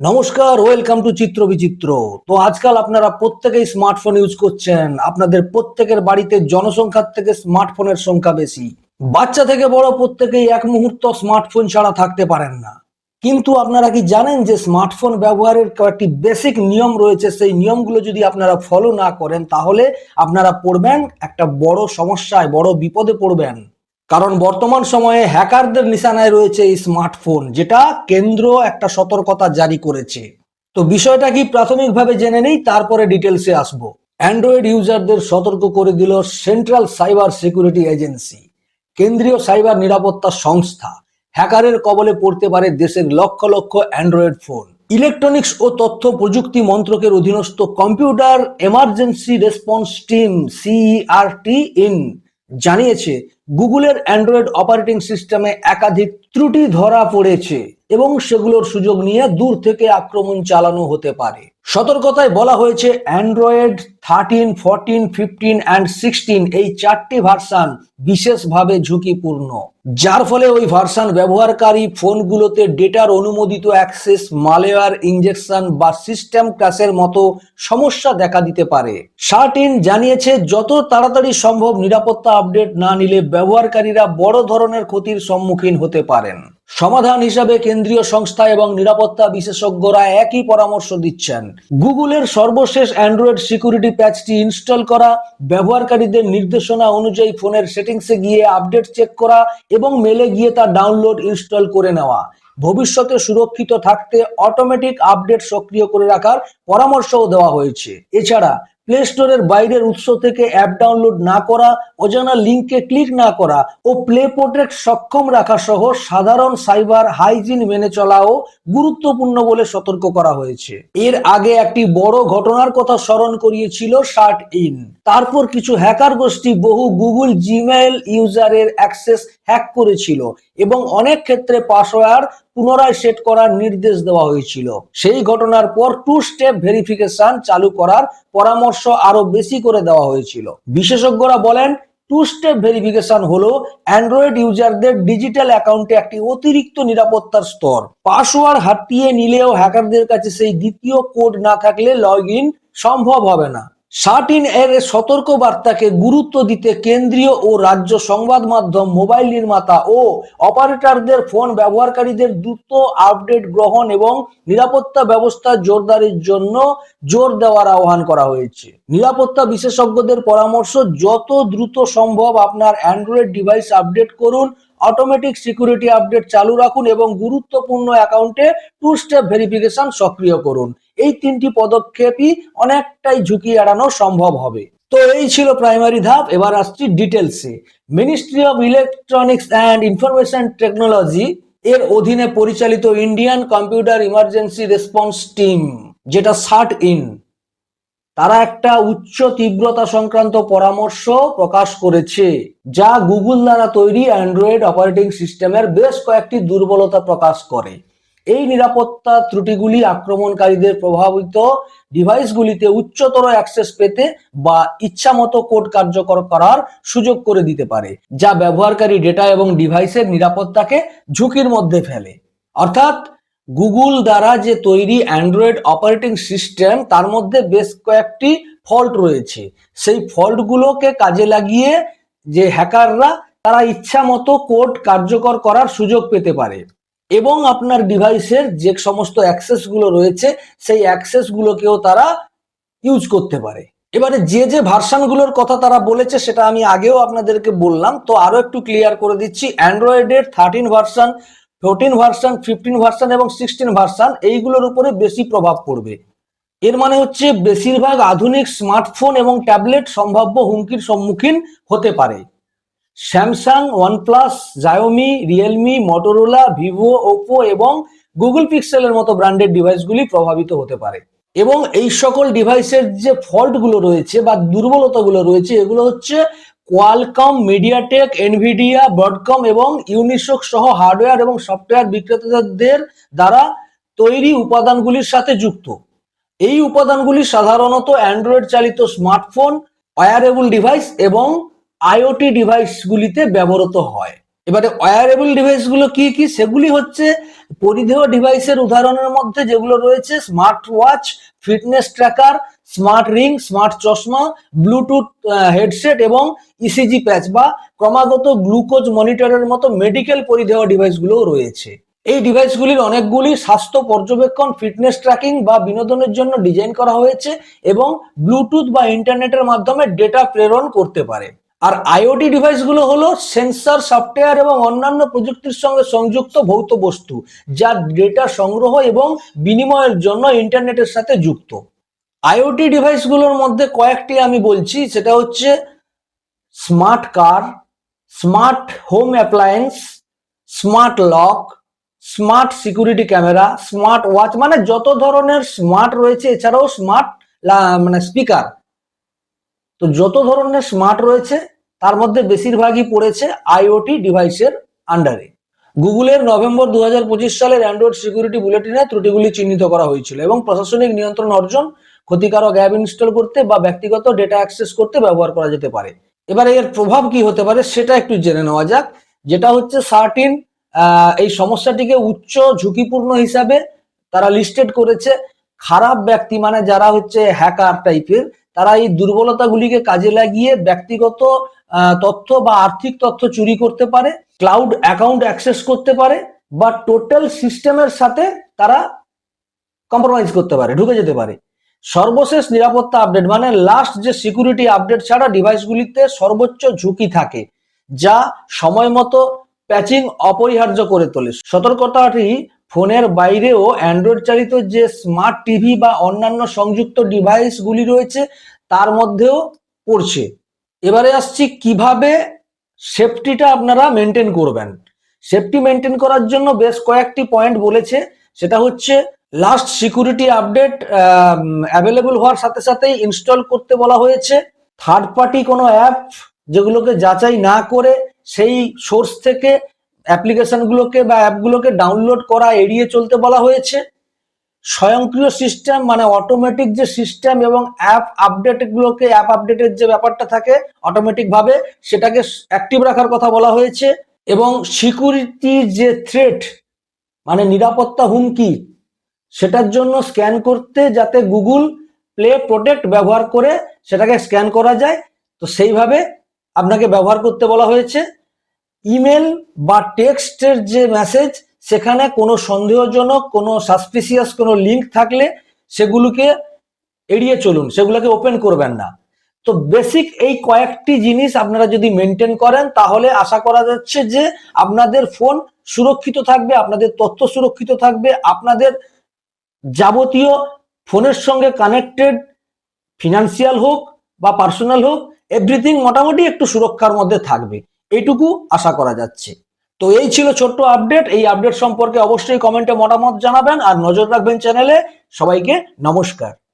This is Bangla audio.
নমস্কার, ওয়েলকাম টু চিত্র বিচিত্র। তো আজকাল আপনারা প্রত্যেকেই স্মার্টফোন ইউজ করছেন। আপনাদের প্রত্যেকের বাড়িতে জনসংখ্যার থেকে স্মার্টফোনের সংখ্যা বেশি। বাচ্চা থেকে বড় প্রত্যেকেই এক মুহূর্ত স্মার্টফোন ছাড়া থাকতে পারেন না। কিন্তু আপনারা কি জানেন যে স্মার্টফোন ব্যবহারের কয়েকটি বেসিক নিয়ম রয়েছে? সেই নিয়মগুলো যদি আপনারা ফলো না করেন, তাহলে আপনারা পড়বেন একটা বড় সমস্যায়, বড় বিপদে পড়বেন। কারণ বর্তমান সময়ে হ্যাকারদের নিশানায় রয়েছে এই স্মার্টফোন, যেটা কেন্দ্র একটা সতর্কতা জারি করেছে। তো বিষয়টা কি প্রাথমিকভাবে জেনে নেই, তারপরে ডিটেলসে আসব। অ্যান্ড্রয়েড ইউজারদের সতর্ক করে দিল সেন্ট্রাল সাইবার সিকিউরিটি এজেন্সি কেন্দ্রীয় সাইবার নিরাপত্তা সংস্থা। হ্যাকারের কবলে পড়তে পারে দেশের lakh lakh Android phone electronics ও তথ্য প্রযুক্তি মন্ত্রকের অধীনস্থ computer emergency response team CERT in জানিয়েছে গুগলের অ্যান্ড্রয়েড অপারেটিং সিস্টেমে একাধিক ত্রুটি ধরা পড়েছে এবং সেগুলোর সুযোগ নিয়ে দূর থেকে আক্রমণ চালানো হতে পারে। সতর্কতায় বলা হয়েছে Android thirteen fourteen fifteen and sixteen এই চারটি ভার্সান বিশেষভাবে ঝুঁকিপূর্ণ। যার ফলে ওই ভার্সান ব্যবহারকারী ফোনগুলোতে ডেটার অনুমোদিত অ্যাক্সেস মালওয়্যার ইঞ্জেকশন বা সিস্টেম ক্র্যাশের মতো সমস্যা দেখা দিতে পারে। শার্টিন জানিয়েছে, যত তাড়াতাড়ি সম্ভব নিরাপত্তা আপডেট না নিলে ব্যবহারকারীরা বড় ধরনের ক্ষতির সম্মুখীন হতে পারেন। সমাধান হিসাবে কেন্দ্রীয় সংস্থা এবং নিরাপত্তা বিশেষজ্ঞরা একই পরামর্শ দিচ্ছেন। গুগলের সর্বশেষ অ্যান্ড্রয়েড সিকিউরিটি প্যাচটি ইনস্টল করা, ব্যবহারকারীদের নির্দেশনা অনুযায়ী ফোনের সেটিংসে গিয়ে আপডেট চেক করা এবং মেলে গিয়ে তা ডাউনলোড, ইনস্টল করে নেওয়া। ভবিষ্যতে সুরক্ষিত থাকতে অটোমেটিক আপডেট সক্রিয় করে রাখার পরামর্শও দেওয়া হয়েছে। এছাড়া প্লে স্টোরের বাইরের উৎস থেকে অ্যাপ ডাউনলোড না করা, অজানা লিঙ্কে ক্লিক না করা ও প্লে প্রোটেক্ট সক্ষম রাখা সহ সাধারণ সাইবার হাইজিন মেনে চলাও গুরুত্বপূর্ণ বলে সতর্ক করা হয়েছে। এর আগে একটি বড় ঘটনার কথা স্মরণ করিয়েছিল শার্ট ইন তারপর কিছু হ্যাকার গোষ্ঠী বহু গুগল জিমেইল ইউজারের অ্যাক্সেস হ্যাক করেছিল এবং অনেক ক্ষেত্রে পাসওয়ার্ড পুনরায় সেট করার নির্দেশ দেওয়া হয়েছিল। সেই ঘটনার পর টু স্টেপ ভেরিফিকেশন চালু করার পরামর্শ আরও বেশি করে দেওয়া হয়েছিল। বিশেষজ্ঞরা বলেন টু স্টেপ ভেরিফিকেশন হলো অ্যান্ড্রয়েড ইউজারদের ডিজিটাল অ্যাকাউন্টে একটি অতিরিক্ত নিরাপত্তার স্তর। পাসওয়ার্ড হাতিয়ে নিলেও হ্যাকারদের কাছে সেই দ্বিতীয় কোড না থাকলে লগ সম্ভব হবে না। শার্টিন এর সতর্ক বার্তাকে গুরুত্ব দিতে কেন্দ্রীয় ও রাজ্য সংবাদ মাধ্যম, মোবাইল নির্মাতা ও অপারেটরদের ফোন ব্যবহারকারীদের দ্রুত আপডেট গ্রহণ এবং নিরাপত্তা ব্যবস্থা জোরদারের জন্য জোর দেওয়ার আহ্বান করা হয়েছে। নিরাপত্তা বিশেষজ্ঞদের পরামর্শ, যত দ্রুত সম্ভব আপনার অ্যান্ড্রয়েড ডিভাইস আপডেট করুন, অটোমেটিক সিকিউরিটি আপডেট চালু রাখুন এবং গুরুত্বপূর্ণ অ্যাকাউন্টে টু স্টেপ ভেরিফিকেশন সক্রিয় করুন। এই তিনটি পদক্ষেপই অনেকটাই ঝুঁকি এড়ানো সম্ভব হবে। তো এই ছিল প্রাইমারি ধাপ, এবার আসছি ডিটেলসে ministry of electronics and information technology এর অধীনে পরিচালিত Indian computer emergency response team যেটা সার্ট ইন তারা একটা উচ্চ তীব্রতা সংক্রান্ত পরামর্শ প্রকাশ করেছে, যা গুগল দ্বারা তৈরি অ্যান্ড্রয়েড অপারেটিং সিস্টেমের বেশ কয়েকটি দুর্বলতা প্রকাশ করে। এই নিরাপত্তা ত্রুটিগুলি আক্রমণকারীদের প্রভাবিত ডিভাইসগুলিতে উচ্চতর অ্যাক্সেস পেতে বা ইচ্ছামতো কোড কার্যকর করার সুযোগ করে দিতে পারে, যা ব্যবহারকারী ডেটা এবং ডিভাইসের নিরাপত্তাকে ঝুঁকির মধ্যে ফেলে। অর্থাৎ গুগল দ্বারা যে তৈরি অ্যান্ড্রয়েড অপারেটিং সিস্টেম, তার মধ্যে বেশ কয়েকটি ফল্ট রয়েছে। সেই ফল্টগুলোকে কাজে লাগিয়ে যে হ্যাকাররা, তারা ইচ্ছা মতো কোড কার্যকর করার সুযোগ পেতে পারে। এবং আপনার ডিভাইসের যে সমস্ত অ্যাক্সেসগুলো রয়েছে, সেই অ্যাক্সেস গুলোকেও তারা ইউজ করতে পারে। এবারে যে যে ভার্সানগুলোর কথা তারা বলেছে, সেটা আমি আগেও আপনাদেরকে বললাম। তো আরও একটু ক্লিয়ার করে দিচ্ছি, অ্যান্ড্রয়েডের thirteen version fourteen version fifteen version এবং সিক্সটিন ভার্সান, এইগুলোর উপরে বেশি প্রভাব পড়বে। এর মানে হচ্ছে বেশিরভাগ আধুনিক স্মার্টফোন এবং ট্যাবলেট সম্ভাব্য হুমকির সম্মুখীন হতে পারে। Samsung, OnePlus Xiaomi Realme, Motorola, Vivo, Oppo এবং গুগল পিক্সেলের মতো ব্র্যান্ডেড ডিভাইসগুলি প্রভাবিত হতে পারে। এবং এই সকল ডিভাইসের যে ফল্টগুলো রয়েছে বা দুর্বলতাগুলো রয়েছে, এগুলো হচ্ছে কোয়ালকম মিডিয়াটেক এনভিডিয়া ব্রডকম এবং ইউনিসক সহ হার্ডওয়্যার এবং সফটওয়্যার বিক্রেতাদের দ্বারা তৈরি উপাদানগুলির সাথে যুক্ত। এই উপাদানগুলি সাধারণত অ্যান্ড্রয়েড চালিত স্মার্টফোন ওয়ারেবল ডিভাইস এবং আইওটি ডিভাইসগুলিতে ব্যবহৃত হয়। এবারে ওয়ারেবল ডিভাইসগুলো কি কি? সেগুলি হচ্ছে পরিধেয় ডিভাইসের উদাহরণের মধ্যে যেগুলো রয়েছে smart watch fitness tracker smart ring smart চশমা ব্লুটুথ হেডসেট এবং ইসিজি প্যাচ বা ক্রমাগত গ্লুকোজ মনিটরের মতো মেডিকেল পরিধেয় ডিভাইসগুলোও রয়েছে। এই ডিভাইসগুলির অনেকগুলি স্বাস্থ্য পর্যবেক্ষণ ফিটনেস ট্র্যাকিং বা বিনোদনের জন্য ডিজাইন করা হয়েছে এবং ব্লুটুথ বা ইন্টারনেটের মাধ্যমে ডেটা প্রেরণ করতে পারে। আর আইওটি ডিভাইসগুলো হলো সেন্সর সফটওয়্যার এবং অন্যান্য প্রযুক্তির সঙ্গে সংযুক্ত ভৌত বস্তু, যা ডেটা সংগ্রহ এবং বিনিময়ের জন্য ইন্টারনেটের সাথে যুক্ত। আইওটি ডিভাইসগুলোর মধ্যে কয়েকটি আমি বলছি, সেটা হচ্ছে smart car smart home appliance smart lock smart security camera smart watch মানে যত ধরনের স্মার্ট রয়েছে, এছাড়াও স্মার্ট মানে স্পিকার তো যত ধরনের স্মার্ট রয়েছে তার মধ্যে বেশিরভাগই পড়েছে আইওটি ডিভাইসের আন্ডারে গুগলের নভেম্বর দু হাজার পঁচিশ সালের অ্যান্ড্রয়েড সিকিউরিটি বুলেটিনে ত্রুটিগুলি চিহ্নিত করা হয়েছিল এবং প্রশাসনিক নিয়ন্ত্রণ অর্জন ক্ষতিকারক অ্যাপ ইনস্টল করতে বা ব্যক্তিগত ডেটা অ্যাক্সেস করতে ব্যবহার করা যেতে পারে। এবার এর প্রভাব কি হতে পারে সেটা একটু জেনে নেওয়া যাক। যেটা হচ্ছে সার্টিন এই সমস্যাটিকে উচ্চ ঝুঁকিপূর্ণ হিসাবে তারা লিস্টেড করেছে। খারাপ ব্যক্তি মানে যারা হচ্ছে হ্যাকার টাইপের তারা এই দুর্বলতাগুলিকে কাজে লাগিয়ে ব্যক্তিগত তথ্য বা আর্থিক তথ্য চুরি করতে পারে ক্লাউড অ্যাকাউন্ট অ্যাক্সেস করতে পারে, বা টোটাল সিস্টেমের সাথে তারা কম্প্রোমাইজ করতে পারে, ঢুকে যেতে পারে। সর্বশেষ নিরাপত্তা আপডেট মানে লাস্ট যে সিকিউরিটি আপডেট ছাড়া ডিভাইসগুলিতে সর্বোচ্চ ঝুঁকি থাকে, যা সময় মতো প্যাচিং অপরিহার্য করে তোলে। সতর্কতাটি ফোনের বাইরেও অ্যান্ড্রয়েড চালিত যে স্মার্ট টিভি বা অন্যান্য সংযুক্ত ডিভাইসগুলি রয়েছে, তার মধ্যেও পড়ছে। এবারে আসছি কীভাবে সেফটিটা আপনারা মেনটেন করবেন। সেফটি মেনটেন করার জন্য বেশ কয়েকটি পয়েন্ট বলেছে। সেটা হচ্ছে লাস্ট সিকিউরিটি আপডেট অ্যাভেলেবল হওয়ার সাথে সাথেই ইনস্টল করতে বলা হয়েছে। থার্ড পার্টি কোনো অ্যাপ যেগুলোকে যাচাই না করে সেই সোর্স থেকে অ্যাপ্লিকেশনগুলোকে বা অ্যাপগুলোকে ডাউনলোড করা, এড়িয়ে চলতে বলা হয়েছে। স্বয়ংক্রিয় সিস্টেম মানে অটোমেটিক যে সিস্টেম এবং অ্যাপ আপডেটগুলোকে, অ্যাপ আপডেটের যে ব্যাপারটা থাকে অটোমেটিক ভাবে সেটাকে অ্যাক্টিভ রাখার কথা বলা হয়েছে এবং সিকিউরিটির যে থ্রেট মানে নিরাপত্তা হুমকি, সেটার জন্য স্ক্যান করতে যাতে গুগল প্লে প্রোটেক্ট ব্যবহার করে সেটাকে স্ক্যান করা যায়। তো সেইভাবে আপনাকে ব্যবহার করতে বলা হয়েছে। ইমেল বা টেক্সটের যে মেসেজ, সেখানে কোনো সন্দেহজনক, কোনো সাসপিসিয়াস কোনো লিঙ্ক থাকলে সেগুলোকে এড়িয়ে চলুন, সেগুলোকে ওপেন করবেন না। তো বেসিক এই কয়েকটি জিনিস আপনারা যদি মেনটেন করেন, তাহলে আশা করা যাচ্ছে যে আপনাদের ফোন সুরক্ষিত থাকবে, আপনাদের তথ্য সুরক্ষিত থাকবে, আপনাদের যাবতীয় ফোনের সঙ্গে কানেক্টেড ফিনান্সিয়াল হোক বা পার্সোনাল হোক এভরিথিং মোটামুটি একটু সুরক্ষার মধ্যে থাকবে। এইটুকু আশা করা যাচ্ছে। তো এই ছিল ছোট্ট আপডেট এই আপডেট সম্পর্কে অবশ্যই কমেন্টে মতামত জানাবেন। আর নজর রাখবেন চ্যানেলে সবাইকে নমস্কার।